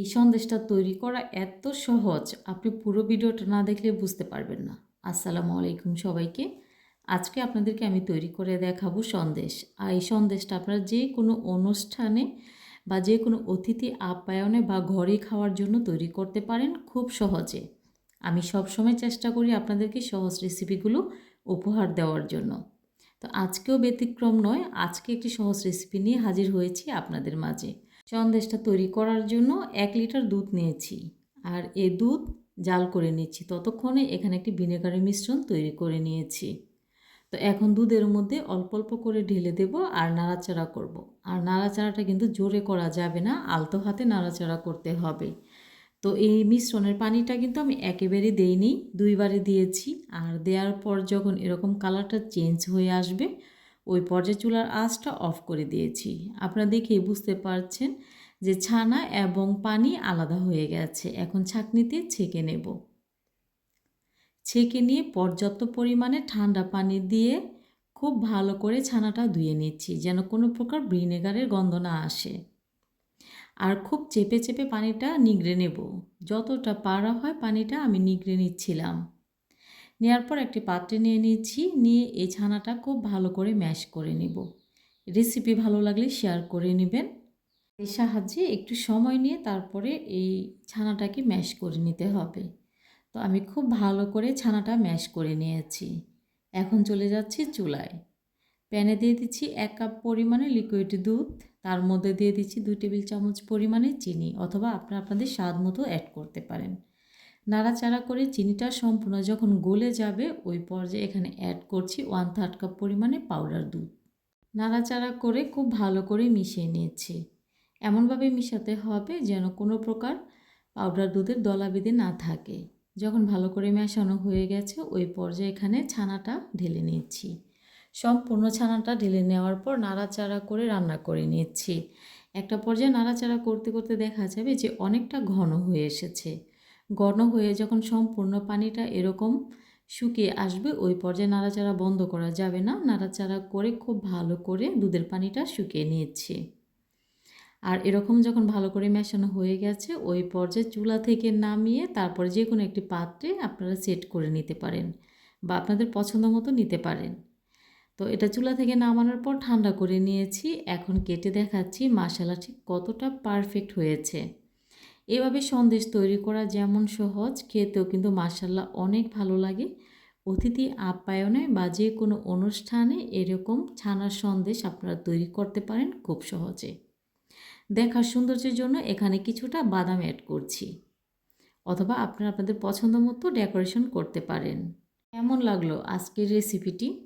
এই সন্দেশটা তৈরি করা এত সহজ, আপনি পুরো ভিডিওটা না দেখলে বুঝতে পারবেন না। আসসালামু আলাইকুম সবাইকে। আজকে আপনাদেরকে আমি তৈরি করে দেখাবো সন্দেশ। আর এই সন্দেশটা আপনারা যে কোনো অনুষ্ঠানে বা যে কোনো অতিথি আপ্যায়নে বা ঘরে খাওয়ার জন্য তৈরি করতে পারেন খুব সহজে। আমি সবসময় চেষ্টা করি আপনাদেরকে সহজ রেসিপিগুলো উপহার দেওয়ার জন্য। তো আজকেও ব্যতিক্রম নয়, আজকে একটি সহজ রেসিপি নিয়ে হাজির হয়েছি আপনাদের মাঝে। সন্দেশটা তৈরি করার জন্য এক লিটার দুধ নিয়েছি। আর এ দুধ জাল করে নিচ্ছি। ততক্ষণে এখানে একটি ভিনেগারের মিশ্রণ তৈরি করে নিয়েছি। তো এখন দুধের মধ্যে অল্প অল্প করে ঢেলে দেব আর নাড়াচাড়া করব। আর নাড়াচাড়াটা কিন্তু জোরে করা যাবে না, আলতো হাতে নাড়াচাড়া করতে হবে। তো এই মিশ্রণের পানিটা কিন্তু আমি একেবারে দেইনি, দুইবারে দিয়েছি। আর দেওয়ার পর যখন এরকম কালারটা চেঞ্জ হয়ে আসবে ওই পর্যায়ে চুলার আঁচটা অফ করে দিয়েছি। আপনারা দেখেই বুঝতে পারছেন যে ছানা এবং পানি আলাদা হয়ে গেছে। এখন ছাঁকনিতে ছেঁকে নেব। ছেঁকে নিয়ে পর্যাপ্ত পরিমাণে ঠান্ডা পানি দিয়ে খুব ভালো করে ছানাটা ধুয়ে নিচ্ছি, যেন কোনো প্রকার ভিনেগারের গন্ধ না আসে। আর খুব চেপে চেপে পানিটা নিগড়ে নেব। যতটা পারা হয় পানিটা আমি নিগড়ে নিচ্ছিলাম। নেওয়ার পর একটি পাত্রে নিয়ে নিচ্ছি, নিয়ে এই ছানাটা খুব ভালো করে ম্যাশ করে নেব। রেসিপি ভালো লাগলে শেয়ার করে নেবেন। এর সাহায্যে একটু সময় নিয়ে তারপরে এই ছানাটাকে ম্যাশ করে নিতে হবে। তো আমি খুব ভালো করে ছানাটা ম্যাশ করে নিয়েছি। এখন চলে যাচ্ছি চুলায়। প্যানে দিয়ে দিচ্ছি এক কাপ পরিমাণে লিকুইড দুধ, তার মধ্যে দিয়ে দিচ্ছি দুই টেবিল চামচ পরিমাণে চিনি অথবা আপনারা আপনাদের স্বাদ মতো অ্যাড করতে পারেন। নাড়াচাড়া করে চিনিটা সম্পূর্ণ যখন গলে যাবে, ওই পর্যায়ে এখানে অ্যাড করছি ওয়ান থার্ড কাপ পরিমাণে পাউডার দুধ। নাড়াচাড়া করে খুব ভালো করে মিশিয়ে নিয়েছি। এমনভাবে মিশাতে হবে যেন কোনো প্রকার পাউডার দুধের দলা বেঁধে না থাকে। যখন ভালো করে মেশানো হয়ে গেছে, ওই পর্যায়ে এখানে ছানাটা ঢেলে নিচ্ছি সম্পূর্ণ ছানাটা ঢেলে নেওয়ার পর নাড়াচাড়া করে রান্না করে নিচ্ছি একটা পর্যায়ে নাড়াচাড়া করতে করতে দেখা যাবে যে অনেকটা ঘন হয়ে এসেছে। ঘন হয়ে যখন সম্পূর্ণ পানিটা এরকম শুকিয়ে আসবে, ওই পর্যায়ে নাড়াচাড়া বন্ধ করা যাবে না। নাড়াচাড়া করে খুব ভালো করে দুধের পানিটা শুকিয়ে নিয়েছি। আর এরকম যখন ভালো করে মেশানো হয়ে গেছে, ওই পর্যায়ে চুলা থেকে নামিয়ে তারপরে যে কোনো একটি পাত্রে আপনারা সেট করে নিতে পারেন বা আপনাদের পছন্দ মতো নিতে পারেন। তো এটা চুলা থেকে নামানোর পর ঠান্ডা করে নিয়েছি। এখন কেটে দেখাচ্ছি মশালা ঠিক কতটা পারফেক্ট হয়েছে। এভাবে সন্দেশ তৈরি করা যেমন সহজ, খেতেও কিন্তু মাসাল্লা অনেক ভালো লাগে। অতিথি আপ্যায়নে বা যে কোনো অনুষ্ঠানে এরকম ছানার সন্দেশ আপনারা তৈরি করতে পারেন খুব সহজে। দেখার সৌন্দর্যের জন্য এখানে কিছুটা বাদাম অ্যাড করছি। অথবা আপনারা আপনাদের পছন্দ মতো ডেকোরেশন করতে পারেন। কেমন লাগল আজকের রেসিপিটি